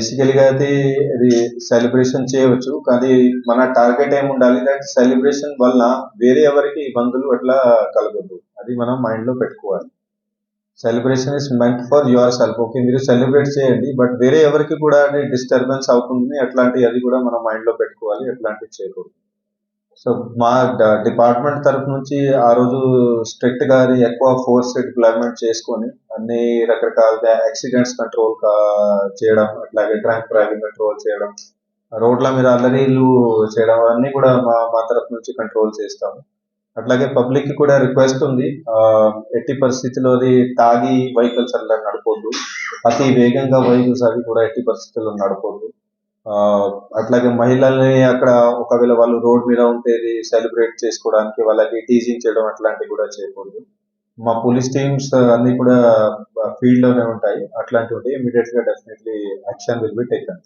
బేసికల్గా అయితే అది సెలబ్రేషన్ చేయవచ్చు. కానీ మన టార్గెట్ ఏమి ఉండాలి? దాని సెలబ్రేషన్ వల్ల వేరే ఎవరికి ఇబ్బందులు అట్లా కలగదు అది మనం మైండ్లో పెట్టుకోవాలి. Celebration is meant for yourself okay మీరు సెలబ్రేట్ చేయండి. బట్ వేరే ఎవరికి కూడా అది డిస్టర్బెన్స్ అవుతుంది. అట్లాంటి అది కూడా మనం మైండ్లో పెట్టుకోవాలి. అట్లాంటివి చేయకూడదు. సో మా డిపార్ట్మెంట్ తరఫు నుంచి ఆ రోజు స్ట్రిక్ట్గా ఎక్కువ ఫోర్స్ డిప్లాయ్మెంట్ చేసుకొని అన్ని రకరకాల యాక్సిడెంట్స్ కంట్రోల్ చేయడం అట్లాగే ట్రాంక్ డ్రైవింగ్ కంట్రోల్ చేయడం రోడ్ల మీద అల్లరీలు చేయడం అన్ని కూడా మా మా తరఫు నుంచి కంట్రోల్ చేస్తాము. అట్లాగే పబ్లిక్కి కూడా రిక్వెస్ట్ ఉంది ఆ, ఎట్టి పరిస్థితిలో అది తాగి వెహికల్స్ అలా నడపొద్దు అతి వేగంగా వెహికల్స్ అవి కూడా ఎట్టి పరిస్థితుల్లో నడపొద్దు. అట్లాగే మహిళల్ని అక్కడ ఒకవేళ వాళ్ళు రోడ్ మీద ఉంటే సెలబ్రేట్ చేసుకోవడానికి వాళ్ళకి టీజింగ్ చేయడం అట్లాంటివి కూడా చేయకూడదు. మా పోలీస్ టీమ్స్ అన్ని కూడా ఫీల్డ్లోనే ఉంటాయి. అట్లాంటివి ఇమీడియట్గా definitely action will be taken.